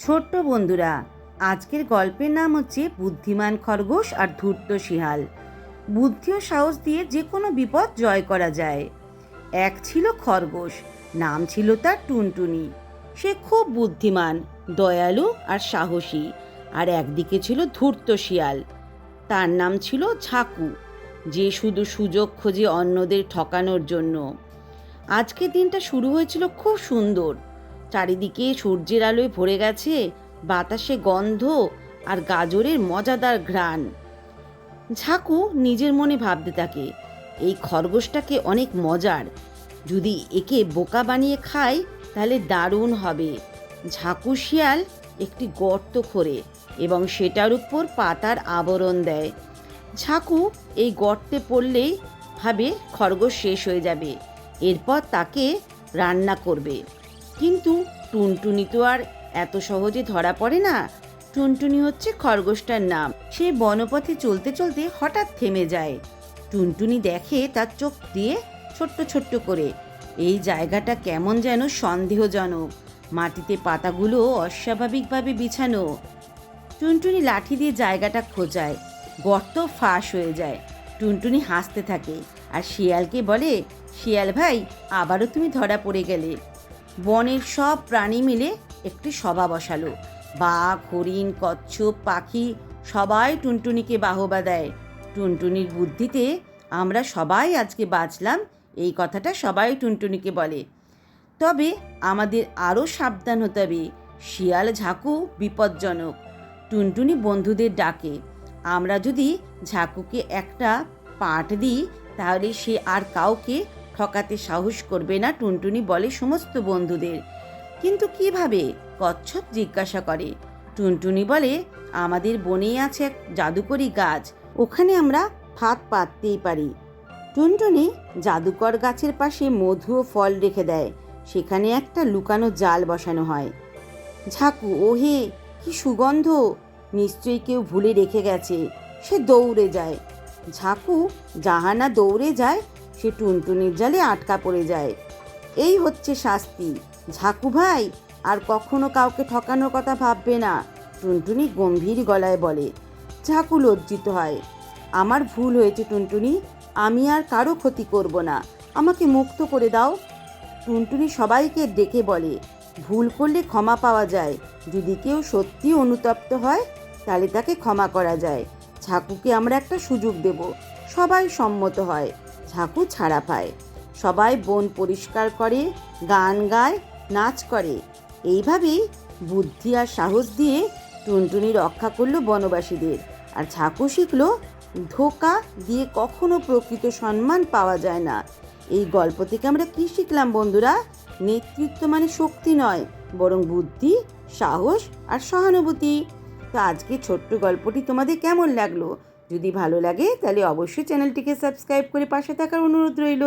ছোট্ট বন্ধুরা, আজকের গল্পের নাম হচ্ছে বুদ্ধিমান খরগোশ আর ধূর্ত শিয়াল। বুদ্ধি ও সাহস দিয়ে যে কোনো বিপদ জয় করা যায়। এক ছিল খরগোশ, নাম ছিল তার টুনটুনি। সে খুব বুদ্ধিমান, দয়ালু আর সাহসী, আর একদিকে ছিল ধূর্ত শিয়াল। তার নাম ছিল ঝাকু, যে শুধু সুযোগ খোঁজে অন্যদের ঠকানোর জন্য। আজকে দিনটা শুরু হয়েছিল খুব সুন্দর। চারিদিকে সূর্যের আলোয় ভরে গেছে বাতাসে গন্ধ আর গাজরের মজাদার ঘ্রাণ। ঝাকু নিজের মনে ভাবতে থাকে, এই খরগোশটাকে অনেক মজার। যদি একে বোকা বানিয়ে খায়, তাহলে দারুণ হবে। ঝাকু শিয়াল একটি গর্ত খোরে এবং সেটার উপর পাতার আবরণ দেয়। ঝাকু এই গর্তে পড়লেই ভাবে খরগোশ শেষ হয়ে যাবে। এরপর তাকে রান্না করবে। কিন্তু টুনটুনি তো আর এত সহজে ধরা পড়ে না। টুনটুনি হচ্ছে খরগোশটার নাম। সে বনপথে চলতে চলতে হঠাৎ থেমে যায়। টুনটুনি দেখে তার চোখ দিয়ে ছোট্ট ছোট্ট করে, এই জায়গাটা কেমন যেন সন্দেহজনক। মাটিতে পাতাগুলো অস্বাভাবিকভাবে বিছানো। টুনটুনি লাঠি দিয়ে জায়গাটা খোঁজায়। গর্ত ফাঁস হয়ে যায়। টুনটুনি হাসতে থাকে। আর শিয়ালকে বলে, শিয়াল ভাই, আবারও তুমি ধরা পড়ে গেলে। বনের সব প্রাণী মিলে একটি সভা বসালো। বাঘ, হরিণ, কচ্ছপ, পাখি সবাই টুনটুনিকে বাহবা দেয়। টুনটুনির বুদ্ধিতে আমরা সবাই আজকে বাঁচলাম, এই কথাটা সবাই টুনটুনিকে বলে। তবে আমাদের আরও সাবধান হতে হবে, শিয়াল ঝাঁকু বিপজ্জনক। টুনটুনি বন্ধুদের ডাকে, আমরা যদি ঝাঁকুকে একটা পাঠ দিই, তাহলে সে আর কাউকে ঠকাতে সাহস করবে না টুনটুনি বলে সমস্ত বন্ধুদের। কিন্তু কীভাবে? কচ্ছপ জিজ্ঞাসা করে। টুনটুনি বলে, আমাদের বনেই আছে এক জাদুকরি গাছ। ওখানে আমরা ফাঁদ পাততেই পারি। টুনটুনি জাদুকর গাছের পাশে মধু ও ফল রেখে দেয়। সেখানে একটা লুকানো জাল বসানো হয়। ঝাকু, ওহে, কি সুগন্ধ! নিশ্চয়ই কেউ ভুলে রেখে গেছে। সে দৌড়ে যায়। ঝাকু জাহানা দৌড়ে যায় সে টুনটুনির জালে আটকা পড়ে যায়। এই হচ্ছে শাস্তি। ঝাকু ভাই, আর কখনো কাউকে ঠকানোর কথা ভাববে না, টুনটুনি গম্ভীর গলায় বলে। ঝাকু লজ্জিত হয়। আমার ভুল হয়েছে টুনটুনি, আমি আর কারও ক্ষতি করব না, আমাকে মুক্ত করে দাও। টুনটুনি সবাইকে ডেকে বলে, ভুল করলে ক্ষমা পাওয়া যায়, যদি কেউ সত্যি অনুতপ্ত হয়, তাহলে তাকে ক্ষমা করা যায়। ঝাকুকে আমরা একটা সুযোগ দেব, সবাই সম্মত হয়। ঝাকু ছাড়া পায়। সবাই বন পরিষ্কার করে, গান গায়, নাচ করে। এইভাবেই বুদ্ধি আর সাহস দিয়ে টুনটুনি রক্ষা করল বনবাসীদের। আর ঝাকু শিখল, ধোকা দিয়ে কখনো প্রকৃত সম্মান পাওয়া যায় না। এই গল্প থেকে আমরা কি শিখলাম বন্ধুরা? নেতৃত্ব মানে শক্তি নয়, বরং বুদ্ধি, সাহস আর সহানুভূতি। তো আজকে ছোট্ট গল্পটি তোমাদের কেমন লাগল? যদি ভালো লাগে তাহলে অবশ্যই চ্যানেলটিকে সাবস্ক্রাইব করে পাশে থাকার অনুরোধ রইল।